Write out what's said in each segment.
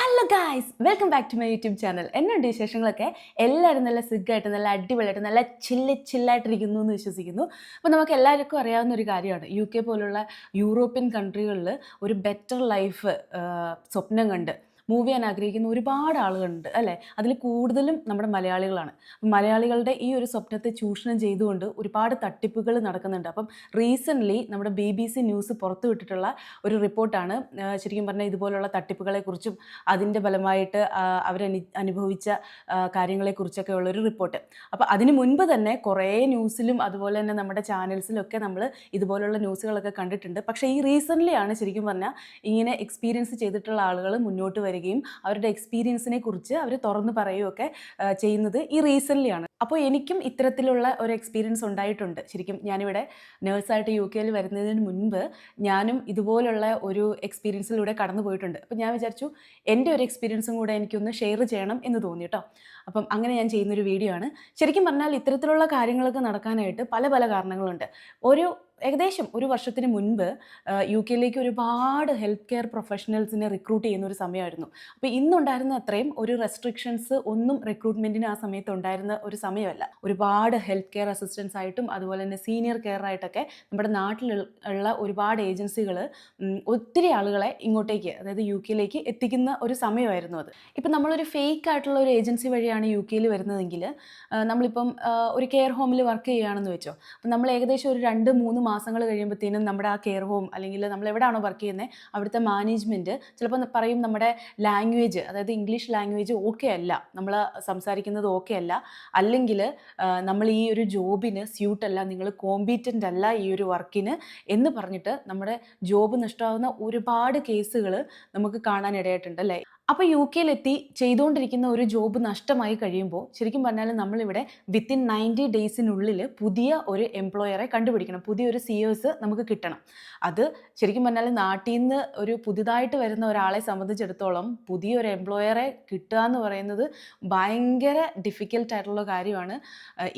Hello guys welcome back to my YouTube channel എന്നുണ്ട് വിശേഷങ്ങളൊക്കെ എല്ലാവരും നല്ല സുഖമായിട്ട് നല്ല അടിപൊളിയായിട്ട് നല്ല ചില്ല ചില്ലായിട്ടിരിക്കുന്നു എന്ന് വിശ്വസിക്കുന്നു. അപ്പോൾ നമുക്ക് എല്ലാവർക്കും അറിയാവുന്ന ഒരു കാര്യമാണ്. യു കെ പോലുള്ള യൂറോപ്യൻ കൺട്രികളിൽ ഒരു ബെറ്റർ ലൈഫ് സ്വപ്നം കണ്ട് മൂവ് ചെയ്യാൻ ആഗ്രഹിക്കുന്ന ഒരുപാട് ആളുകളുണ്ട് അല്ലേ? അതിൽ കൂടുതലും നമ്മുടെ മലയാളികളാണ്. മലയാളികളുടെ ഈ ഒരു സ്വപ്നത്തെ ചൂഷണം ചെയ്തുകൊണ്ട് ഒരുപാട് തട്ടിപ്പുകൾ നടക്കുന്നുണ്ട്. അപ്പം റീസെന്റ്ലി നമ്മുടെ ബി ബി സി ന്യൂസ് പുറത്തുവിട്ടിട്ടുള്ള ഒരു റിപ്പോർട്ടാണ് ശരിക്കും പറഞ്ഞാൽ ഇതുപോലുള്ള തട്ടിപ്പുകളെക്കുറിച്ചും അതിന്റെ ഫലമായിട്ട് അവരനു അനുഭവിച്ച കാര്യങ്ങളെക്കുറിച്ചൊക്കെ ഉള്ളൊരു റിപ്പോർട്ട്. അപ്പോൾ അതിന് മുൻപ് തന്നെ കുറേ ന്യൂസിലും അതുപോലെ തന്നെ നമ്മുടെ ചാനൽസിലൊക്കെ നമ്മൾ ഇതുപോലുള്ള ന്യൂസുകളൊക്കെ കണ്ടിട്ടുണ്ട്. പക്ഷേ ഈ റീസെന്റ്ലി ആണ് ശരിക്കും പറഞ്ഞാൽ ഇങ്ങനെ എക്സ്പീരിയൻസ് ചെയ്തിട്ടുള്ള ആളുകൾ മുന്നോട്ട് വരികയും അവരുടെ എക്സ്പീരിയൻസിനെ കുറിച്ച് അവർ തുറന്നു പറയുകയൊക്കെ ചെയ്യുന്നത് ഈ റീസെന്റ്ലി ആണ്. അപ്പോൾ എനിക്കും ഇത്തരത്തിലുള്ള ഒരു എക്സ്പീരിയൻസ് ഉണ്ടായിട്ടുണ്ട്. ശരിക്കും ഞാനിവിടെ നേഴ്സായിട്ട് യു കെയിൽ വരുന്നതിന് മുൻപ് ഞാനും ഇതുപോലുള്ള ഒരു എക്സ്പീരിയൻസിലൂടെ കടന്നു പോയിട്ടുണ്ട്. അപ്പോൾ ഞാൻ വിചാരിച്ചു എന്റെ ഒരു എക്സ്പീരിയൻസും കൂടെ എനിക്കൊന്ന് ഷെയർ ചെയ്യണം എന്ന് തോന്നി കേട്ടോ അപ്പം അങ്ങനെ ഞാൻ ചെയ്യുന്നൊരു വീഡിയോ ആണ്. ശരിക്കും പറഞ്ഞാൽ ഇത്തരത്തിലുള്ള കാര്യങ്ങളൊക്കെ നടക്കാനായിട്ട് പല പല കാരണങ്ങളുണ്ട്. ഒരു ഏകദേശം ഒരു വർഷത്തിന് മുൻപ് യു കെയിലേക്ക് ഒരുപാട് ഹെൽത്ത് കെയർ പ്രൊഫഷണൽസിനെ റിക്രൂട്ട് ചെയ്യുന്ന ഒരു സമയമായിരുന്നു. അപ്പോൾ ഇന്നുണ്ടായിരുന്ന അത്രയും ഒരു റെസ്ട്രിക്ഷൻസ് ഒന്നും റിക്രൂട്ട്മെന്റിന് ആ സമയത്ത് ഉണ്ടായിരുന്ന ഒരു സമയമല്ല. ഒരുപാട് ഹെൽത്ത് കെയർ അസിസ്റ്റൻസ് ആയിട്ടും അതുപോലെ തന്നെ സീനിയർ കെയർ ആയിട്ടൊക്കെ നമ്മുടെ നാട്ടിൽ ഉള്ള ഒരുപാട് ഏജൻസികൾ ഒത്തിരി ആളുകളെ ഇങ്ങോട്ടേക്ക് അതായത് യു കെയിലേക്ക് എത്തിക്കുന്ന ഒരു സമയമായിരുന്നു അത്. ഇപ്പം നമ്മളൊരു ഫേക്ക് ആയിട്ടുള്ള ഒരു ഏജൻസി വഴിയാണ് യു കെയിൽ വരുന്നതെങ്കിൽ നമ്മളിപ്പം ഒരു കെയർ ഹോമിൽ വർക്ക് ചെയ്യുകയാണെന്ന് വെച്ചോ അപ്പം നമ്മൾ ഏകദേശം ഒരു രണ്ട് മൂന്ന് മാസങ്ങൾ കഴിയുമ്പോഴത്തേനും നമ്മുടെ ആ കെയർ ഹോം അല്ലെങ്കിൽ നമ്മൾ എവിടെയാണോ വർക്ക് ചെയ്യുന്നത് അവിടുത്തെ മാനേജ്മെന്റ് ചിലപ്പോൾ പറയും നമ്മുടെ ലാംഗ്വേജ് അതായത് ഇംഗ്ലീഷ് ലാംഗ്വേജ് ഓക്കെ അല്ല നമ്മൾ സംസാരിക്കുന്നത് ഓക്കെ അല്ല. അല്ലെങ്കിൽ നമ്മൾ ഈ ഒരു ജോബിന് സ്യൂട്ടല്ല നിങ്ങൾ കോമ്പീറ്റന്റ് അല്ല ഈ ഒരു വർക്കിന് എന്ന് പറഞ്ഞിട്ട് നമ്മുടെ ജോബ് നഷ്ടമാകുന്ന ഒരുപാട് കേസുകൾ നമുക്ക് കാണാനിടയായിട്ടുണ്ട് അല്ലേ? അപ്പോൾ യു കെയിലെത്തി ചെയ്തുകൊണ്ടിരിക്കുന്ന ഒരു ജോബ് നഷ്ടമായി കഴിയുമ്പോൾ ശരിക്കും പറഞ്ഞാൽ നമ്മളിവിടെ വിത്തിൻ നയന്റി ഡേയ്സിനുള്ളിൽ പുതിയ ഒരു എംപ്ലോയറെ കണ്ടുപിടിക്കണം. പുതിയൊരു സി എസ് നമുക്ക് കിട്ടണം. അത് ശരിക്കും പറഞ്ഞാൽ നാട്ടിൽ നിന്ന് ഒരു പുതുതായിട്ട് വരുന്ന ഒരാളെ സംബന്ധിച്ചിടത്തോളം പുതിയൊരു എംപ്ലോയറെ കിട്ടുക എന്ന് പറയുന്നത് ഭയങ്കര ഡിഫിക്കൽട്ട് ആയിട്ടുള്ള കാര്യമാണ്.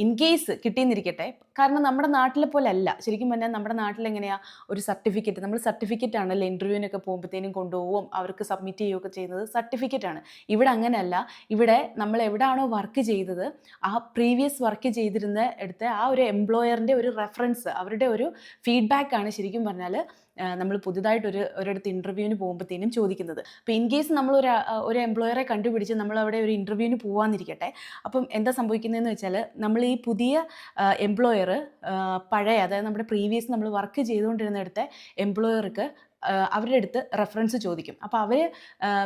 ഇൻ കേസ് കിട്ടിയെന്നിരിക്കട്ടെ കാരണം നമ്മുടെ നാട്ടിലെ പോലെ അല്ല ശരിക്കും പറഞ്ഞാൽ നമ്മുടെ നാട്ടിൽ എങ്ങനെയാണ് ഒരു സർട്ടിഫിക്കറ്റ് നമ്മൾ സർട്ടിഫിക്കറ്റ് ആണല്ലോ ഇന്റർവ്യൂവിനൊക്കെ പോകുമ്പോഴത്തേനും കൊണ്ടുപോകും അവർക്ക് സബ്മിറ്റ് ചെയ്യുകയൊക്കെ ചെയ്യുന്നത്. സർട്ടിഫിക്കറ്റ് ആണ്. ഇവിടെ അങ്ങനെയല്ല. ഇവിടെ നമ്മൾ എവിടെയാണോ വർക്ക് ചെയ്തത് ആ പ്രീവിയസ് വർക്ക് ചെയ്തിരുന്ന എടുത്ത ആ ഒരു എംപ്ലോയറിന്റെ ഒരു റെഫറൻസ് അവരുടെ ഒരു ഫീഡ്ബാക്ക് ആണ് ശരിക്കും പറഞ്ഞാൽ നമ്മൾ പുതുതായിട്ടൊരു ഒരിടത്ത് ഇന്റർവ്യൂവിന് പോകുമ്പോഴത്തേനും ചോദിക്കുന്നത്. അപ്പോൾ ഇൻ കേസ് നമ്മൾ ഒരു ഒരു എംപ്ലോയറെ കണ്ടുപിടിച്ച് നമ്മൾ അവിടെ ഒരു ഇന്റർവ്യൂവിന് പോകാമെന്നിരിക്കട്ടെ അപ്പം എന്താ സംഭവിക്കുന്നതെന്ന് വെച്ചാൽ നമ്മൾ ഈ പുതിയ എംപ്ലോയർ പഴയ അതായത് നമ്മുടെ പ്രീവിയസ് നമ്മൾ വർക്ക് ചെയ്തുകൊണ്ടിരുന്നിടത്തെ എംപ്ലോയർക്ക് അവരുടെ അടുത്ത് റെഫറൻസ് ചോദിക്കും. അപ്പോൾ അവർ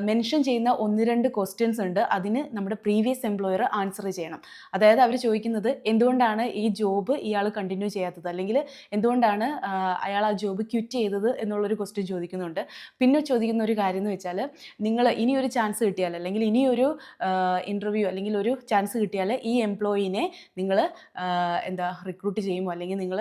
മെൻഷൻ ചെയ്യുന്ന ഒന്ന് രണ്ട് ക്വസ്റ്റ്യൻസ് ഉണ്ട്. അതിന് നമ്മുടെ പ്രീവിയസ് എംപ്ലോയർ ആൻസർ ചെയ്യണം. അതായത് അവർ ചോദിക്കുന്നത് എന്തുകൊണ്ടാണ് ഈ ജോബ് ഇയാൾ കണ്ടിന്യൂ ചെയ്യാത്തത്? അല്ലെങ്കിൽ എന്തുകൊണ്ടാണ് അയാൾ ആ ജോബ് ക്വിറ്റ് ചെയ്തത് എന്നുള്ളൊരു ക്വസ്റ്റ്യൻ ചോദിക്കുന്നുണ്ട്. പിന്നെ ചോദിക്കുന്ന ഒരു കാര്യം എന്ന് വെച്ചാൽ നിങ്ങൾ ഇനിയൊരു ചാൻസ് കിട്ടിയാൽ അല്ലെങ്കിൽ ഇനിയൊരു ഇന്റർവ്യൂ അല്ലെങ്കിൽ ഒരു ചാൻസ് കിട്ടിയാൽ ഈ എംപ്ലോയിനെ നിങ്ങൾ എന്താ റിക്രൂട്ട് ചെയ്യുമോ? അല്ലെങ്കിൽ നിങ്ങൾ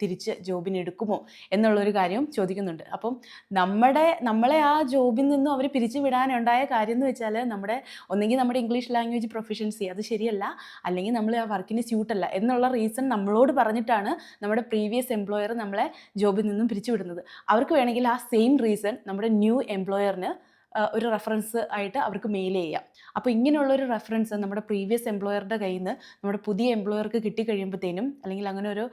തിരിച്ച് ജോബിന് എടുക്കുമോ? എന്നുള്ളൊരു കാര്യം ചോദിക്കുന്നുണ്ട്. അപ്പം നമ്മുടെ നമ്മളെ ആ ജോബിൽ നിന്നും അവർ പിരിച്ചു വിടാനുണ്ടായ കാര്യം എന്ന് വെച്ചാൽ നമ്മുടെ ഒന്നെങ്കിൽ നമ്മുടെ ഇംഗ്ലീഷ് ലാംഗ്വേജ് പ്രൊഫഷൻസി അത് ശരിയല്ല അല്ലെങ്കിൽ നമ്മൾ ആ വർക്കിന് സ്യൂട്ടല്ല എന്നുള്ള റീസൺ നമ്മളോട് പറഞ്ഞിട്ടാണ് നമ്മുടെ പ്രീവിയസ് എംപ്ലോയർ നമ്മളെ ജോബിൽ നിന്നും പിരിച്ചുവിടുന്നത് അവർക്ക് വേണമെങ്കിൽ ആ സെയിം റീസൺ നമ്മുടെ ന്യൂ എംപ്ലോയറിന് ഒരു റെഫറൻസ് ആയിട്ട് അവർക്ക് മെയിൽ ചെയ്യാം. അപ്പോൾ ഇങ്ങനെയുള്ളൊരു റെഫറൻസ് നമ്മുടെ പ്രീവിയസ് എംപ്ലോയറുടെ കയ്യിൽ നിന്ന് നമ്മുടെ പുതിയ എംപ്ലോയർക്ക് കിട്ടിക്കഴിയുമ്പോഴത്തേനും അല്ലെങ്കിൽ അങ്ങനെ ഒരു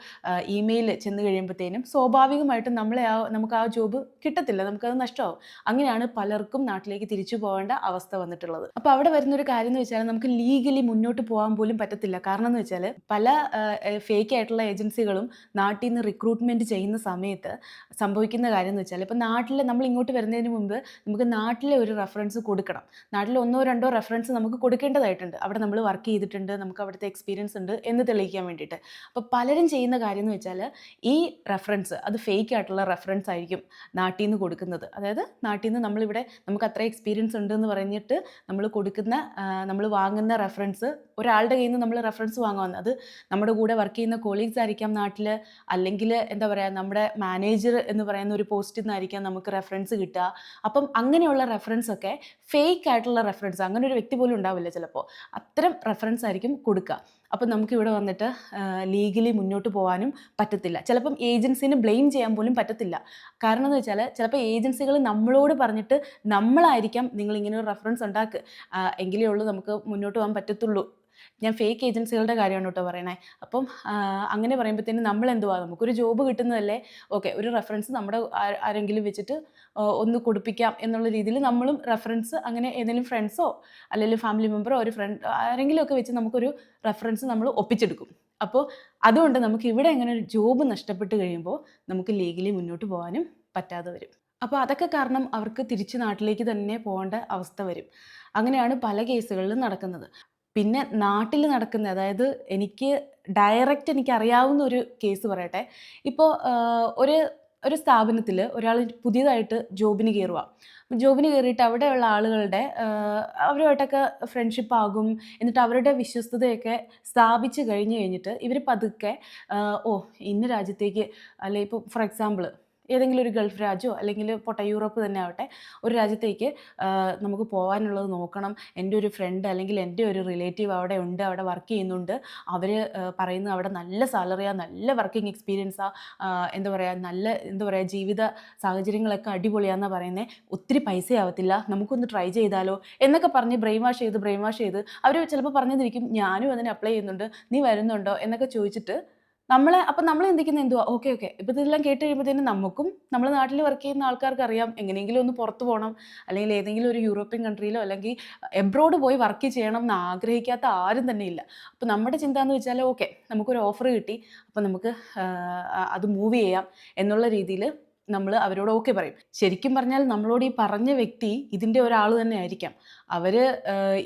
ഇമെയിൽ ചെന്ന് കഴിയുമ്പോഴത്തേനും സ്വാഭാവികമായിട്ടും നമ്മളെ ആ നമുക്ക് ആ ജോബ് കിട്ടത്തില്ല നമുക്കത് നഷ്ടമാവും. അങ്ങനെയാണ് പലർക്കും നാട്ടിലേക്ക് തിരിച്ചു പോകേണ്ട അവസ്ഥ വന്നിട്ടുള്ളത്. അപ്പോൾ അവിടെ വരുന്നൊരു കാര്യം എന്ന് വെച്ചാൽ നമുക്ക് ലീഗലി മുന്നോട്ട് പോകാൻ പോലും പറ്റത്തില്ല. കാരണം എന്ന് വെച്ചാൽ പല ഫേക്ക് ആയിട്ടുള്ള ഏജൻസികളും നാട്ടിൽ നിന്ന് റിക്രൂട്ട്മെന്റ് ചെയ്യുന്ന സമയത്ത് സംഭവിക്കുന്ന കാര്യം എന്ന് വെച്ചാൽ ഇപ്പോൾ നാട്ടിൽ നമ്മൾ ഇങ്ങോട്ട് വരുന്നതിന് മുമ്പ് നമുക്ക് നാട്ടിലെ ഒരു റെഫറൻസ് കൊടുക്കണം. നാട്ടിൽ ഒന്നോ രണ്ടോ റെഫറൻസ് നമുക്ക് കൊടുക്കേണ്ടതായിട്ടുണ്ട്. അവിടെ നമ്മൾ വർക്ക് ചെയ്തിട്ടുണ്ട് നമുക്ക് അവിടുത്തെ എക്സ്പീരിയൻസ് ഉണ്ട് എന്ന് തെളിയിക്കാൻ വേണ്ടിയിട്ട്. അപ്പോൾ പലരും ചെയ്യുന്ന കാര്യം എന്ന് വെച്ചാൽ ഈ റെഫറൻസ് അത് ഫേക്ക് ആയിട്ടുള്ള റെഫറൻസ് ആയിരിക്കും നാട്ടിൽ നിന്ന് കൊടുക്കുന്നത്. അതായത് നാട്ടിൽ നിന്ന് നമ്മളിവിടെ നമുക്ക് അത്ര എക്സ്പീരിയൻസ് ഉണ്ട് എന്ന് പറഞ്ഞിട്ട് നമ്മൾ കൊടുക്കുന്ന നമ്മൾ വാങ്ങുന്ന റെഫറൻസ് ഒരാളുടെ കയ്യിൽ നിന്ന് നമ്മൾ റെഫറൻസ് വാങ്ങാമെന്ന് അത് നമ്മുടെ കൂടെ വർക്ക് ചെയ്യുന്ന കൊളീഗ്സ് ആയിരിക്കാം നാട്ടിൽ അല്ലെങ്കിൽ എന്താ പറയുക നമ്മുടെ മാനേജർ എന്ന് പറയുന്ന ഒരു പോസ്റ്റിൽ നിന്നായിരിക്കാം നമുക്ക് റെഫറൻസ് കിട്ടുക. അപ്പം അങ്ങനെയുള്ള റെഫറൻസ് ഒക്കെ ഫേക്ക് ആയിട്ടുള്ള റെഫറൻസ് അങ്ങനെ ഒരു വ്യക്തി പോലും ഉണ്ടാവില്ല ചിലപ്പോൾ അത്തരം റെഫറൻസ് ആയിരിക്കും കൊടുക്കുക. അപ്പോൾ നമുക്കിവിടെ വന്നിട്ട് ലീഗലി മുന്നോട്ട് പോകാനും പറ്റത്തില്ല. ചിലപ്പം ഏജൻസിനെ ബ്ലെയിം ചെയ്യാൻ പോലും പറ്റത്തില്ല. കാരണം എന്ന് വെച്ചാൽ ചിലപ്പോൾ ഏജൻസികൾ നമ്മളോട് പറഞ്ഞിട്ട് നമ്മളായിരിക്കാം നിങ്ങൾ ഇങ്ങനെ ഒരു റെഫറൻസ് ഉണ്ടാക്കുക. എങ്കിലേ ഉള്ളൂ നമുക്ക് മുന്നോട്ട് പോകാൻ പറ്റത്തുള്ളൂ. ഞാൻ ഫേക്ക് ഏജൻസികളുടെ കാര്യമാണ് കേട്ടോ പറയണേ. അപ്പം അങ്ങനെ പറയുമ്പോഴത്തേനും നമ്മൾ എന്തുവാ നമുക്കൊരു ജോബ് കിട്ടുന്നതല്ലേ? ഓക്കെ ഒരു റെഫറൻസ് നമ്മുടെ ആരെങ്കിലും വെച്ചിട്ട് ഒന്ന് കൊടുപ്പിക്കാം എന്നുള്ള രീതിയിൽ നമ്മളും റെഫറൻസ് അങ്ങനെ ഏതെങ്കിലും ഫ്രണ്ട്സോ അല്ലെങ്കിൽ ഫാമിലി മെമ്പറോ ഒരു ഫ്രണ്ട് ആരെങ്കിലുമൊക്കെ വെച്ച് നമുക്കൊരു റെഫറൻസ് നമ്മൾ ഒപ്പിച്ചെടുക്കും. അപ്പോൾ അതുകൊണ്ട് നമുക്ക് ഇവിടെ ഇങ്ങനെ ഒരു ജോബ് നഷ്ടപ്പെട്ട് കഴിയുമ്പോൾ നമുക്ക് ലീഗലി മുന്നോട്ട് പോകാനും പറ്റാതെ വരും. അപ്പോൾ അതൊക്കെ കാരണം അവർക്ക് തിരിച്ച് നാട്ടിലേക്ക് തന്നെ പോകേണ്ട അവസ്ഥ വരും. അങ്ങനെയാണ് പല കേസുകളിലും നടക്കുന്നത്. പിന്നെ നാട്ടിൽ നടക്കുന്ന അതായത് എനിക്ക് ഡയറക്റ്റ് എനിക്ക് അറിയാവുന്ന ഒരു കേസ് പറയട്ടെ. ഇപ്പോൾ ഒരു ഒരു സ്ഥാപനത്തിൽ ഒരാൾ പുതിയതായിട്ട് ജോബിന് കയറുക ജോബിന് കയറിയിട്ട് അവിടെയുള്ള ആളുകളുടെ അവരുമായിട്ടൊക്കെ ഫ്രണ്ട്ഷിപ്പ് ആകും. എന്നിട്ട് അവരുടെ വിശ്വസ്തതയൊക്കെ സ്ഥാപിച്ച് കഴിഞ്ഞ് കഴിഞ്ഞിട്ട് ഇവർ പതുക്കെ ഓ ഇന്ന രാജ്യത്തേക്ക് അല്ലെ ഇപ്പോൾ ഫോർ എക്സാമ്പിൾ ഏതെങ്കിലും ഒരു ഗൾഫ് രാജ്യമോ അല്ലെങ്കിൽ പോട്ടെ യൂറോപ്പ് തന്നെ ആവട്ടെ ഒരു രാജ്യത്തേക്ക് നമുക്ക് പോകാനുള്ളത് നോക്കണം. എന്റെ ഒരു ഫ്രണ്ട് അല്ലെങ്കിൽ എന്റെ ഒരു റിലേറ്റീവ് അവിടെ ഉണ്ട് അവിടെ വർക്ക് ചെയ്യുന്നുണ്ട്. അവർ പറയുന്നത് അവിടെ നല്ല സാലറിയാണ് നല്ല വർക്കിംഗ് എക്സ്പീരിയൻസാണ് എന്താ പറയുക നല്ല എന്താ പറയുക ജീവിത സാഹചര്യങ്ങളൊക്കെ അടിപൊളിയാണെന്നാണ് പറയുന്നത് ഒത്തിരി പൈസ ആവത്തില്ല നമുക്കൊന്ന് ട്രൈ ചെയ്താലോ എന്നൊക്കെ പറഞ്ഞ് ബ്രെയിൻ വാഷ് ചെയ്ത് ബ്രെയിൻ വാഷ് ചെയ്ത് അവർ ചിലപ്പോൾ പറഞ്ഞതിരിക്കും ഞാനും അതിന് അപ്ലൈ ചെയ്യുന്നുണ്ട്. നീ വരുന്നുണ്ടോ? എന്നൊക്കെ ചോദിച്ചിട്ട് നമ്മളെ അപ്പം നമ്മൾ ചിന്തിക്കുന്നത് എന്തുവാ? Okay okay. ഇപ്പം ഇതെല്ലാം കേട്ട് കഴിയുമ്പോഴത്തേനും നമുക്കും നമ്മൾ നാട്ടിൽ വർക്ക് ചെയ്യുന്ന ആൾക്കാർക്ക് അറിയാം. എങ്ങനെയെങ്കിലും ഒന്ന് പുറത്ത് പോകണം അല്ലെങ്കിൽ ഏതെങ്കിലും ഒരു യൂറോപ്യൻ കൺട്രിയിലോ അല്ലെങ്കിൽ എബ്രോഡ് പോയി വർക്ക് ചെയ്യണം എന്ന് ആഗ്രഹിക്കാത്ത ആരും തന്നെ ഇല്ല. അപ്പോൾ നമ്മുടെ ചിന്ത എന്ന് വെച്ചാൽ ഓക്കെ നമുക്കൊരു ഓഫർ കിട്ടി. അപ്പോൾ നമുക്ക് അത് മൂവ് ചെയ്യാം എന്നുള്ള രീതിയിൽ നമ്മൾ അവരോട് ഓക്കെ പറയും. ശരിക്കും പറഞ്ഞാൽ നമ്മളോട് ഈ പറഞ്ഞ വ്യക്തി ഇതിന്റെ ഒരാൾ തന്നെ ആയിരിക്കാം. അവർ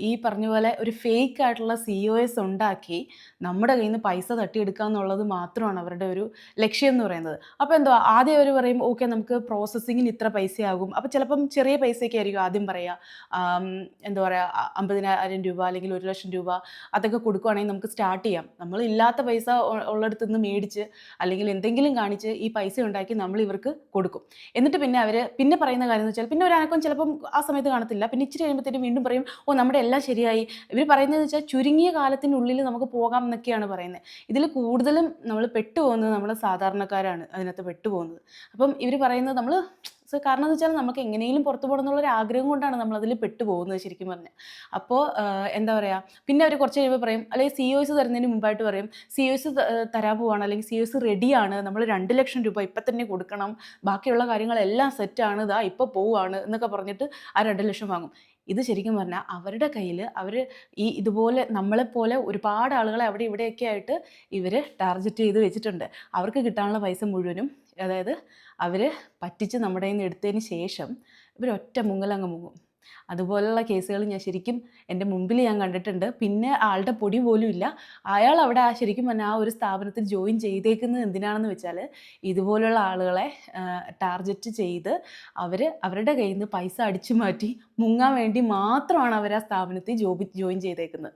ഈ പറഞ്ഞ പോലെ ഒരു ഫേക്ക് ആയിട്ടുള്ള സി ഒ എസ് ഉണ്ടാക്കി നമ്മുടെ കയ്യിൽ നിന്ന് പൈസ തട്ടിയെടുക്കുക എന്നുള്ളത് മാത്രമാണ് അവരുടെ ഒരു ലക്ഷ്യം എന്ന് പറയുന്നത്. അപ്പോൾ എന്തോ ആദ്യം അവർ പറയും ഓക്കെ നമുക്ക് പ്രോസസ്സിങ്ങിന് ഇത്ര പൈസയാകും. അപ്പോൾ ചിലപ്പം ചെറിയ പൈസയൊക്കെ ആയിരിക്കും ആദ്യം പറയുക എന്താ പറയുക അമ്പതിനായിരം രൂപ അല്ലെങ്കിൽ ഒരു ലക്ഷം രൂപ അതൊക്കെ കൊടുക്കുവാണെങ്കിൽ നമുക്ക് സ്റ്റാർട്ട് ചെയ്യാം. നമ്മൾ ഇല്ലാത്ത പൈസ ഉള്ളിടത്ത് നിന്ന് മേടിച്ച് അല്ലെങ്കിൽ എന്തെങ്കിലും കാണിച്ച് ഈ പൈസ ഉണ്ടാക്കി നമ്മൾ ഇവർക്ക് കൊടുക്കും. എന്നിട്ട് പിന്നെ അവർ പിന്നെ പറയുന്ന കാര്യം എന്ന് വെച്ചാൽ പിന്നെ ഒരു അനക്കം ചിലപ്പം ആ സമയത്ത് കാണത്തില്ല. പിന്നെ ഇച്ചിരി കഴിയുമ്പോഴത്തേനും വീണ്ടും പറയും ഓ നമ്മുടെ എല്ലാം ശരിയായി. ഇവർ പറയുന്നത് വെച്ചാൽ ചുരുങ്ങിയ കാലത്തിനുള്ളിൽ നമുക്ക് പോകാം എന്നൊക്കെയാണ് പറയുന്നത്. ഇതിൽ കൂടുതലും നമ്മൾ പെട്ടുപോകുന്നത് നമ്മൾ സാധാരണക്കാരാണ് അതിനകത്ത് പെട്ടുപോകുന്നത്. അപ്പം ഇവർ പറയുന്നത് നമ്മൾ സോ കാരണം എന്ന് വെച്ചാൽ നമുക്ക് എങ്ങനെയും പുറത്തു പോകണം എന്നുള്ളൊരു ആഗ്രഹം കൊണ്ടാണ് നമ്മൾ അതിൽ പെട്ടുപോകുന്നത് ശരിക്കും പറഞ്ഞാൽ അപ്പോൾ എന്താ പറയുക പിന്നെ അവർ കുറച്ച് കഴിയുമ്പോൾ പറയും അല്ലെങ്കിൽ സി ഒ എസ് തരുന്നതിന് മുമ്പായിട്ട് പറയും സി ഒ എസ് തരാൻ പോവാണ് അല്ലെങ്കിൽ സി ഒ എസ് റെഡിയാണ് നമ്മൾ രണ്ട് ലക്ഷം രൂപ ഇപ്പം തന്നെ കൊടുക്കണം ബാക്കിയുള്ള കാര്യങ്ങളെല്ലാം സെറ്റാണ് ഇതാ ഇപ്പോൾ പോവുകയാണ് എന്നൊക്കെ പറഞ്ഞിട്ട് ആ രണ്ട് ലക്ഷം വാങ്ങും. ഇത് ശരിക്കും പറഞ്ഞാൽ അവരുടെ കയ്യിൽ അവർ ഈ ഇതുപോലെ നമ്മളെപ്പോലെ ഒരുപാട് ആളുകളെ അവിടെ ഇവിടെയൊക്കെ ആയിട്ട് ഇവർ ടാർഗറ്റ് ചെയ്ത് വെച്ചിട്ടുണ്ട്. അവർക്ക് കിട്ടാനുള്ള പൈസ മുഴുവനും അതായത് അവർ പറ്റിച്ച് നമ്മുടെ കയ്യിൽ നിന്ന് എടുത്തതിന് ശേഷം ഇവരൊറ്റ മുങ്ങലങ്ങ് മുങ്ങും. അതുപോലുള്ള കേസുകൾ ഞാൻ ശരിക്കും എന്റെ മുമ്പിൽ ഞാൻ കണ്ടിട്ടുണ്ട്. പിന്നെ ആളുടെ പൊടി പോലും ഇല്ല. അയാൾ അവിടെ ആ ശരിക്കും പറഞ്ഞാൽ ആ ഒരു സ്ഥാപനത്തിൽ ജോയിൻ ചെയ്തേക്കുന്നത് എന്തിനാണെന്ന് വെച്ചാൽ ഇതുപോലുള്ള ആളുകളെ ടാർഗറ്റ് ചെയ്ത് അവർ അവരുടെ കയ്യിൽ നിന്ന് പൈസ അടിച്ചു മാറ്റി മുങ്ങാൻ വേണ്ടി മാത്രമാണ് അവർ ആ സ്ഥാപനത്തിൽ ജോബി ജോയിൻ ചെയ്തേക്കുന്നത്.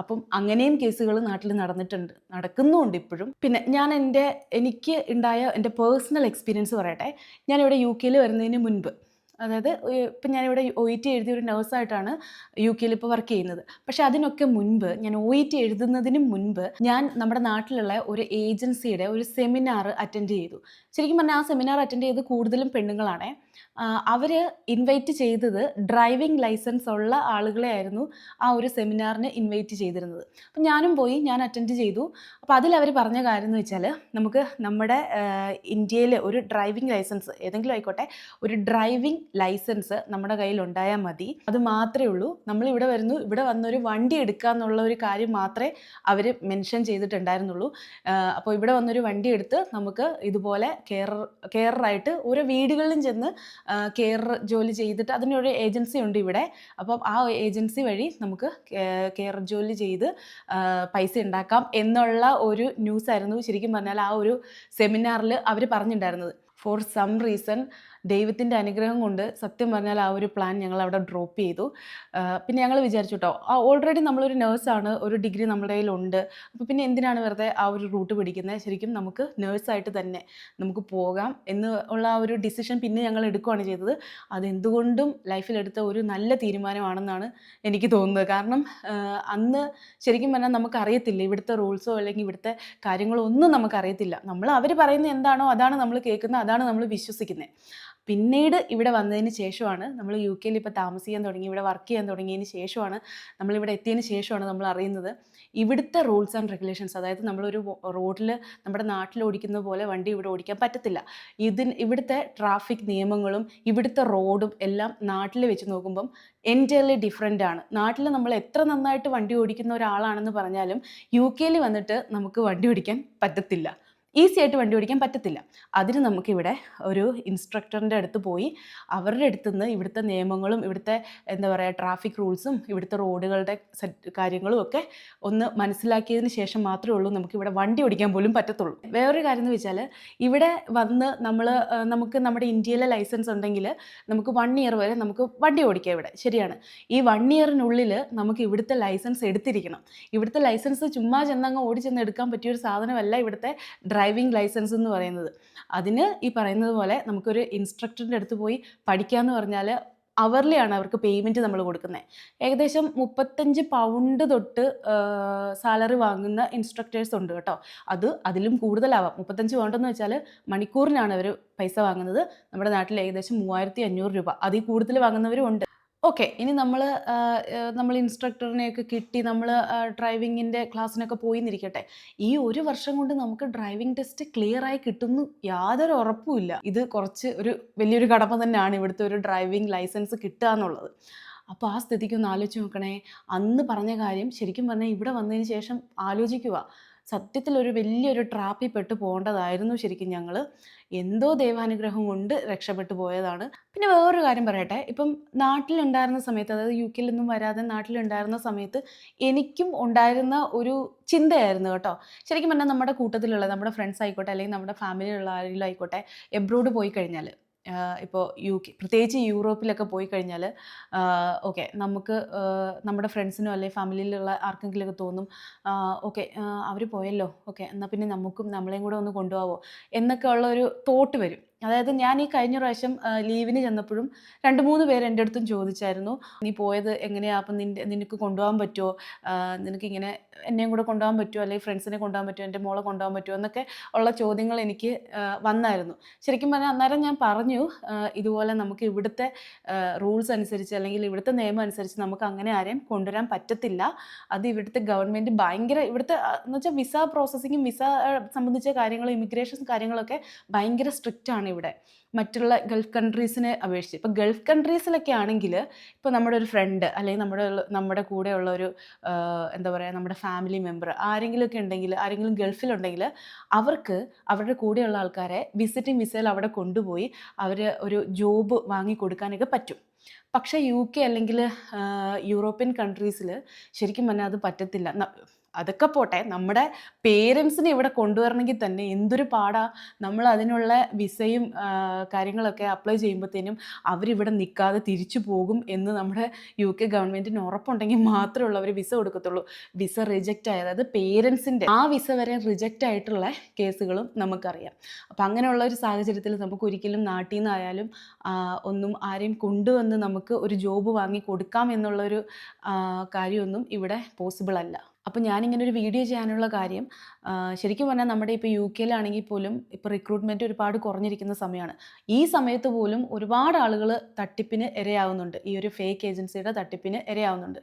അപ്പം അങ്ങനെയും കേസുകൾ നാട്ടിൽ നടന്നിട്ടുണ്ട് നടക്കുന്നുമുണ്ട് ഇപ്പോഴും. പിന്നെ ഞാൻ എന്റെ എനിക്ക് ഉണ്ടായ എന്റെ പേഴ്സണൽ എക്സ്പീരിയൻസ് പറയട്ടെ. ഞാനിവിടെ യു കെയിൽ വരുന്നതിന് മുൻപ് അതായത് ഇപ്പം ഞാനിവിടെ ഒ ഇ ടി എഴുതിയ ഒരു നഴ്സായിട്ടാണ് യു കെയിൽ ഇപ്പോൾ വർക്ക് ചെയ്യുന്നത്. പക്ഷേ അതിനൊക്കെ മുൻപ് ഞാൻ ഒ ഇ ടി എഴുതുന്നതിന് മുൻപ് ഞാൻ നമ്മുടെ നാട്ടിലുള്ള ഒരു ഏജൻസിയുടെ ഒരു സെമിനാർ അറ്റൻഡ് ചെയ്തു. ശരിക്കും പറഞ്ഞാൽ ആ സെമിനാർ അറ്റൻഡ് ചെയ്ത് കൂടുതലും പെണ്ണുങ്ങളാണേ. അവർ ഇൻവൈറ്റ് ചെയ്തത് ഡ്രൈവിംഗ് ലൈസൻസ് ഉള്ള ആളുകളെ ആയിരുന്നു ആ ഒരു സെമിനാറിന് ഇൻവൈറ്റ് ചെയ്തിരുന്നത്. അപ്പം ഞാനും പോയി ഞാൻ അറ്റൻഡ് ചെയ്തു. അപ്പോൾ അതിൽ അവർ പറഞ്ഞ കാര്യം എന്ന് വെച്ചാൽ നമുക്ക് നമ്മുടെ ഇന്ത്യയിലെ ഒരു ഡ്രൈവിംഗ് ലൈസൻസ് ഏതെങ്കിലും ആയിക്കോട്ടെ ഒരു ഡ്രൈവിംഗ് ലൈസൻസ് നമ്മുടെ കയ്യിൽ ഉണ്ടായാൽ മതി. അത് മാത്രമേ ഉള്ളൂ. നമ്മൾ ഇവിടെ വരുന്നു ഇവിടെ വന്നൊരു വണ്ടി എടുക്കുക എന്നുള്ള ഒരു കാര്യം മാത്രമേ അവർ മെൻഷൻ ചെയ്തിട്ടുണ്ടായിരുന്നുള്ളൂ. അപ്പോൾ ഇവിടെ വന്നൊരു വണ്ടി എടുത്ത് നമുക്ക് ഇതുപോലെ കെയർ കെയറായിട്ട് ഓരോ വീടുകളിലും ചെന്ന് കെയർ ജോലി ചെയ്തിട്ട് അതിനൊരു ഏജൻസി ഉണ്ട് ഇവിടെ. അപ്പം ആ ഏജൻസി വഴി നമുക്ക് കെയർ ജോലി ചെയ്ത് പൈസ ഉണ്ടാക്കാം എന്നുള്ള ഒരു ന്യൂസ് ആയിരുന്നു. ശരിക്കും പറഞ്ഞാൽ ആ ഒരു സെമിനാറിൽ അവർ പറഞ്ഞിട്ടുണ്ടായിരുന്നത് ഫോർ സം റീസൺ ദൈവത്തിന്റെ അനുഗ്രഹം കൊണ്ട് സത്യം പറഞ്ഞാൽ ആ ഒരു പ്ലാൻ ഞങ്ങൾ അവിടെ ഡ്രോപ്പ് ചെയ്തു. പിന്നെ ഞങ്ങൾ വിചാരിച്ചു കേട്ടോ ഓൾറെഡി നമ്മളൊരു നേഴ്സാണ് ഒരു ഡിഗ്രി നമ്മുടെ കയ്യിലുണ്ട്. അപ്പോൾ പിന്നെ എന്തിനാണ് വെറുതെ ആ ഒരു റൂട്ട് പിടിക്കുന്നത് ശരിക്കും നമുക്ക് നേഴ്സായിട്ട് തന്നെ നമുക്ക് പോകാം എന്ന് ഉള്ള ആ ഒരു ഡിസിഷൻ പിന്നെ ഞങ്ങൾ എടുക്കുകയാണ് ചെയ്തത്. അതെന്തുകൊണ്ടും ലൈഫിലെടുത്ത ഒരു നല്ല തീരുമാനമാണെന്നാണ് എനിക്ക് തോന്നുന്നത്. കാരണം അന്ന് ശരിക്കും പറഞ്ഞാൽ നമുക്കറിയത്തില്ല ഇവിടുത്തെ റൂൾസോ അല്ലെങ്കിൽ ഇവിടുത്തെ കാര്യങ്ങളോ ഒന്നും നമുക്കറിയത്തില്ല. നമ്മൾ അവർ പറയുന്നത് എന്താണോ അതാണ് നമ്മൾ കേൾക്കുന്നത് അതാണ് നമ്മൾ വിശ്വസിക്കുന്നത് പിന്നീട് ഇവിടെ വന്നതിന് ശേഷമാണ് നമ്മൾ യു കെയിൽ ഇപ്പോൾ താമസിക്കാൻ തുടങ്ങി ഇവിടെ വർക്ക് ചെയ്യാൻ തുടങ്ങിയതിന് ശേഷമാണ് നമ്മളിവിടെ എത്തിയതിന് ശേഷമാണ് നമ്മൾ അറിയുന്നത്. ഇവിടുത്തെ റൂൾസ് ആൻഡ് റെഗുലേഷൻസ് അതായത് നമ്മളൊരു റോഡിൽ നമ്മുടെ നാട്ടിൽ ഓടിക്കുന്ന പോലെ വണ്ടി ഇവിടെ ഓടിക്കാൻ പറ്റത്തില്ല. ഇതിന് ഇവിടുത്തെ ട്രാഫിക് നിയമങ്ങളും ഇവിടുത്തെ റോഡും എല്ലാം നാട്ടിൽ വെച്ച് നോക്കുമ്പം എന്റയർലി ഡിഫറെന്റ് ആണ്. നാട്ടിൽ നമ്മൾ എത്ര നന്നായിട്ട് വണ്ടി ഓടിക്കുന്ന ഒരാളാണെന്ന് പറഞ്ഞാലും യു കെയിൽ വന്നിട്ട് നമുക്ക് വണ്ടി ഓടിക്കാൻ പറ്റത്തില്ല. ഈസി ആയിട്ട് വണ്ടി ഓടിക്കാൻ പറ്റത്തില്ല. അതിന് നമുക്കിവിടെ ഒരു ഇൻസ്ട്രക്ടറിന്റെ അടുത്ത് പോയി അവരുടെ അടുത്ത് നിന്ന് ഇവിടുത്തെ നിയമങ്ങളും ഇവിടുത്തെ എന്താ പറയുക ട്രാഫിക് റൂൾസും ഇവിടുത്തെ റോഡുകളുടെ കാര്യങ്ങളും ഒക്കെ ഒന്ന് മനസ്സിലാക്കിയതിന് ശേഷം മാത്രമേ ഉള്ളൂ നമുക്ക് ഇവിടെ വണ്ടി ഓടിക്കാൻ പോലും പറ്റത്തുള്ളൂ. വേറൊരു കാര്യം എന്ന് വെച്ചാൽ ഇവിടെ വന്ന് നമ്മൾ നമുക്ക് നമ്മുടെ ഇന്ത്യയിലെ ലൈസൻസ് ഉണ്ടെങ്കിൽ നമുക്ക് വൺ ഇയർ വരെ നമുക്ക് വണ്ടി ഓടിക്കാം ഇവിടെ. ശരിയാണ്. ഈ വൺ ഇയറിനുള്ളിൽ നമുക്ക് ഇവിടുത്തെ ലൈസൻസ് എടുത്തിരിക്കണം. ഇവിടുത്തെ ലൈസൻസ് ചുമ്മാ ചെന്നങ്ങ് ഓടിച്ചെന്ന് എടുക്കാൻ പറ്റിയ ഒരു സാധനമല്ല ഇവിടുത്തെ ഡ്രൈവിംഗ് ലൈസൻസ് എന്ന് പറയുന്നത്. അതിന് ഈ പറയുന്നത് പോലെ നമുക്കൊരു ഇൻസ്ട്രക്ടറിന്റെ അടുത്ത് പോയി പഠിക്കാമെന്ന് പറഞ്ഞാൽ അവർലിയാണ് അവർക്ക് പേയ്മെന്റ് നമ്മൾ കൊടുക്കുന്നത് ഏകദേശം മുപ്പത്തഞ്ച് പൗണ്ട് തൊട്ട് സാലറി വാങ്ങുന്ന ഇൻസ്ട്രക്ടേഴ്സ് ഉണ്ട് കേട്ടോ. അത് അതിലും കൂടുതലാവാം. മുപ്പത്തഞ്ച് പൗണ്ട് എന്ന് വെച്ചാൽ മണിക്കൂറിനാണ് അവർ പൈസ വാങ്ങുന്നത്. നമ്മുടെ നാട്ടിൽ ഏകദേശം മൂവായിരത്തി അഞ്ഞൂറ് രൂപ. അതിൽ കൂടുതൽ വാങ്ങുന്നവരും ഉണ്ട്. ഓക്കെ ഇനി നമ്മൾ നമ്മൾ ഇൻസ്ട്രക്ടറിനെയൊക്കെ കിട്ടി നമ്മൾ ഡ്രൈവിങ്ങിന്റെ ക്ലാസ്സിനൊക്കെ പോയി എന്നിരിക്കട്ടെ ഈ ഒരു വർഷം കൊണ്ട് നമുക്ക് ഡ്രൈവിംഗ് ടെസ്റ്റ് ക്ലിയർ ആയി കിട്ടുന്നു യാതൊരു ഉറപ്പുമില്ല ഇത് കുറച്ച് ഒരു വലിയൊരു കടമ തന്നെയാണ് ഇവിടുത്തെ ഒരു ഡ്രൈവിംഗ് ലൈസൻസ് കിട്ടുക എന്നുള്ളത്. അപ്പോൾ ആ സ്ഥിതിക്ക് ഒന്ന് ആലോചിച്ച് നോക്കണേ. അന്ന് പറഞ്ഞ കാര്യം ശരിക്കും പറഞ്ഞാൽ ഇവിടെ വന്നതിന് ശേഷം ആലോചിക്കുക. സത്യത്തിൽ ഒരു വലിയൊരു ട്രാപ്പിൽ പെട്ട് പോകേണ്ടതായിരുന്നു ശരിക്കും ഞങ്ങൾ എന്തോ ദൈവാനുഗ്രഹം കൊണ്ട് രക്ഷപ്പെട്ടു പോയതാണ്. പിന്നെ വേറൊരു കാര്യം പറയട്ടെ. ഇപ്പം നാട്ടിലുണ്ടായിരുന്ന സമയത്ത് അതായത് യു കെയിലൊന്നും വരാതെ നാട്ടിലുണ്ടായിരുന്ന സമയത്ത് എനിക്കും ഉണ്ടായിരുന്ന ഒരു ചിന്തയായിരുന്നു കേട്ടോ. ശരിക്കും പറഞ്ഞാൽ നമ്മുടെ കൂട്ടത്തിലുള്ള നമ്മുടെ ഫ്രണ്ട്സ് ആയിക്കോട്ടെ അല്ലെങ്കിൽ നമ്മുടെ ഫാമിലിയിലുള്ള ആരെങ്കിലും ആയിക്കോട്ടെ എബ്രോഡ് പോയി കഴിഞ്ഞാൽ ഇപ്പോൾ യു കെ പ്രത്യേകിച്ച് യൂറോപ്പിലൊക്കെ പോയി കഴിഞ്ഞാൽ ഓക്കെ നമുക്ക് നമ്മുടെ ഫ്രണ്ട്സിനോ അല്ലെങ്കിൽ ഫാമിലിയിലുള്ള ആർക്കെങ്കിലുമൊക്കെ തോന്നും ഓക്കെ അവർ പോയല്ലോ ഓക്കെ എന്നാൽ പിന്നെ നമുക്കും നമ്മളെയും കൂടെ ഒന്ന് കൊണ്ടുപോകാവോ എന്നൊക്കെ ഉള്ള ഒരു തോട്ട് വരും. അതായത് ഞാൻ ഈ കഴിഞ്ഞ പ്രാവശ്യം ലീവിന് ചെന്നപ്പോഴും രണ്ട് മൂന്ന് പേര് എന്റെ അടുത്തും ചോദിച്ചായിരുന്നു നീ പോയത് എങ്ങനെയാ? അപ്പം നിന്റെ നിനക്ക് കൊണ്ടുപോകാൻ പറ്റുമോ? നിനക്ക് ഇങ്ങനെ എന്നെയും കൂടെ കൊണ്ടുപോകാൻ പറ്റുമോ? അല്ലെങ്കിൽ ഫ്രണ്ട്സിനെ കൊണ്ടുപോകാൻ പറ്റുമോ? എന്റെ മോളെ കൊണ്ടുപോകാൻ പറ്റുമോ? എന്നൊക്കെ ഉള്ള ചോദ്യങ്ങൾ എനിക്ക് വന്നായിരുന്നു. ശരിക്കും പറഞ്ഞാൽ അന്നേരം ഞാൻ പറഞ്ഞു ഇതുപോലെ നമുക്ക് ഇവിടുത്തെ റൂൾസ് അനുസരിച്ച് അല്ലെങ്കിൽ ഇവിടുത്തെ നിയമം അനുസരിച്ച് നമുക്ക് അങ്ങനെ ആരെയും കൊണ്ടുവരാൻ പറ്റത്തില്ല. അത് ഇവിടുത്തെ ഗവൺമെന്റ് ഭയങ്കര ഇവിടുത്തെ എന്ന് വെച്ചാൽ വിസ പ്രോസസ്സിങ്ങും വിസ സംബന്ധിച്ച കാര്യങ്ങളും ഇമിഗ്രേഷൻ കാര്യങ്ങളൊക്കെ ഭയങ്കര സ്ട്രിക്റ്റ് ആണ് ഇവിടെ. മറ്റുള്ള ഗൾഫ് കൺട്രീസിനെ അപേക്ഷിച്ച്. ഇപ്പോൾ ഗൾഫ് കൺട്രീസിലൊക്കെ ആണെങ്കിൽ ഇപ്പോൾ നമ്മുടെ ഒരു ഫ്രണ്ട് അല്ലെങ്കിൽ നമ്മുടെ നമ്മുടെ കൂടെയുള്ള ഒരു എന്താ പറയുക നമ്മുടെ ഫാമിലി മെമ്പർ ആരെങ്കിലുമൊക്കെ ഉണ്ടെങ്കിൽ ആരെങ്കിലും ഗൾഫിലുണ്ടെങ്കിൽ അവർക്ക് അവരുടെ കൂടെയുള്ള ആൾക്കാരെ വിസിറ്റിംഗ് വിസയിൽ അവിടെ കൊണ്ടുപോയി അവർ ഒരു ജോബ് വാങ്ങി കൊടുക്കാനൊക്കെ പറ്റും. പക്ഷേ യു കെ അല്ലെങ്കിൽ യൂറോപ്യൻ കൺട്രീസിൽ ശരിക്കും പറഞ്ഞാൽ അത് പറ്റത്തില്ല. അതൊക്കെ പോട്ടെ. നമ്മുടെ പേരൻസിനെ ഇവിടെ കൊണ്ടുവരണമെങ്കിൽ തന്നെ എന്തൊരു പാടാ. നമ്മൾ അതിനുള്ള വിസയും കാര്യങ്ങളൊക്കെ അപ്ലൈ ചെയ്യുമ്പോഴത്തേനും അവരിവിടെ നിൽക്കാതെ തിരിച്ചു പോകും എന്ന് നമ്മുടെ യു കെ ഗവൺമെന്റിന് ഉറപ്പുണ്ടെങ്കിൽ മാത്രമേ ഉള്ളൂ അവർ വിസ കൊടുക്കത്തുള്ളൂ. വിസ റിജക്റ്റ് ആയത് അതായത് പേരൻസിന്റെ ആ വിസ വരെ റിജക്റ്റ് ആയിട്ടുള്ള കേസുകളും നമുക്കറിയാം. അപ്പം അങ്ങനെയുള്ള ഒരു സാഹചര്യത്തിൽ നമുക്ക് ഒരിക്കലും നാട്ടിൽ നിന്നായാലും ഒന്നും ആരെയും കൊണ്ടുവന്ന് നമുക്ക് ഒരു ജോബ് വാങ്ങി കൊടുക്കാം എന്നുള്ളൊരു കാര്യമൊന്നും ഇവിടെ പോസിബിൾ അല്ല. അപ്പോൾ ഞാനിങ്ങനെ ഒരു വീഡിയോ ചെയ്യാനുള്ള കാര്യം ശരിക്കും പറഞ്ഞാൽ നമ്മുടെ ഇപ്പോൾ യു കെയിലാണെങ്കിൽ പോലും ഇപ്പോൾ റിക്രൂട്ട്മെന്റ് ഒരുപാട് കുറഞ്ഞിരിക്കുന്ന സമയമാണ്. ഈ സമയത്ത് പോലും ഒരുപാട് ആളുകൾ തട്ടിപ്പിന് ഇരയാവുന്നുണ്ട്. ഈ ഒരു ഫേക്ക് ഏജൻസിയുടെ തട്ടിപ്പിന് ഇരയാവുന്നുണ്ട്.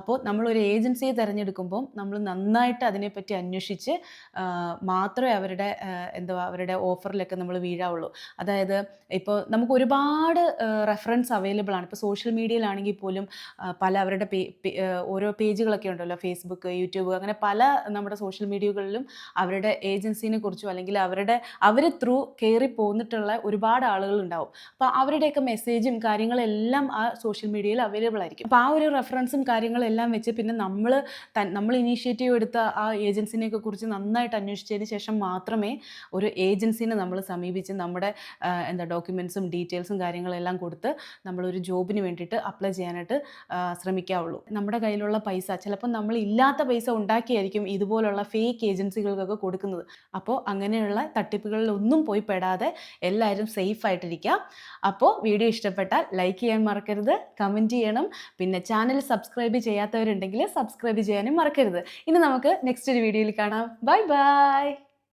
അപ്പോൾ നമ്മളൊരു ഏജൻസിയെ തിരഞ്ഞെടുക്കുമ്പോൾ നമ്മൾ നന്നായിട്ട് അതിനെപ്പറ്റി അന്വേഷിച്ച് മാത്രമേ അവരുടെ എന്തുവാ അവരുടെ ഓഫറിലൊക്കെ നമ്മൾ വീഴാവുള്ളൂ. അതായത് ഇപ്പോൾ നമുക്ക് ഒരുപാട് റെഫറൻസ് അവൈലബിൾ ആണ്. ഇപ്പോൾ സോഷ്യൽ മീഡിയയിലാണെങ്കിൽ പോലും പല അവരുടെ ഓരോ പേജുകളൊക്കെ ഉണ്ടല്ലോ. ഫേസ്ബുക്ക് യൂട്യൂബ് അങ്ങനെ പല നമ്മുടെ സോഷ്യൽ മീഡിയകളിലും അവരുടെ ഏജൻസിനെ കുറിച്ചോ അല്ലെങ്കിൽ അവരുടെ അവർ ത്രൂ കയറി പോന്നിട്ടുള്ള ഒരുപാട് ആളുകൾ ഉണ്ടാവും. അപ്പോൾ അവരുടെയൊക്കെ മെസ്സേജും കാര്യങ്ങളെല്ലാം ആ സോഷ്യൽ മീഡിയയിൽ അവൈലബിൾ ആയിരിക്കും. അപ്പോൾ ആ ഒരു റെഫറൻസും കാര്യങ്ങളെല്ലാം വെച്ച് പിന്നെ നമ്മൾ നമ്മൾ ഇനീഷ്യേറ്റീവ് എടുത്ത ആ ഏജൻസിനെയൊക്കെ കുറിച്ച് നന്നായിട്ട് അന്വേഷിച്ചതിന് ശേഷം മാത്രമേ ഒരു ഏജൻസിനെ നമ്മൾ സമീപിച്ച് നമ്മുടെ എന്താ ഡോക്യുമെൻസും ഡീറ്റെയിൽസും കാര്യങ്ങളെല്ലാം കൊടുത്ത് നമ്മളൊരു ജോബിന് വേണ്ടിയിട്ട് അപ്ലൈ ചെയ്യാനായിട്ട് ശ്രമിക്കാവുള്ളൂ. നമ്മുടെ കയ്യിലുള്ള പൈസ ചിലപ്പോൾ നമ്മൾ ഇല്ലാത്ത പൈസ ഉണ്ടാക്കിയായിരിക്കും ഇതുപോലുള്ള ഫേക്ക് ഏജൻസികൾക്കൊക്കെ കൊടുക്കുന്നത്. അപ്പോൾ അങ്ങനെയുള്ള തട്ടിപ്പുകളിലൊന്നും പോയി പെടാതെ എല്ലാവരും സേഫ് ആയിട്ടിരിക്കുക. അപ്പോൾ വീഡിയോ ഇഷ്ടപ്പെട്ടാൽ ലൈക്ക് ചെയ്യാൻ മറക്കരുത് കമന്റ് ചെയ്യണം. പിന്നെ ചാനൽ സബ്സ്ക്രൈബ് ചെയ്യാത്തവരുണ്ടെങ്കിൽ സബ്സ്ക്രൈബ് ചെയ്യാനും മറക്കരുത്. ഇനി നമുക്ക് നെക്സ്റ്റ് ഒരു വീഡിയോയിൽ കാണാം. Bye bye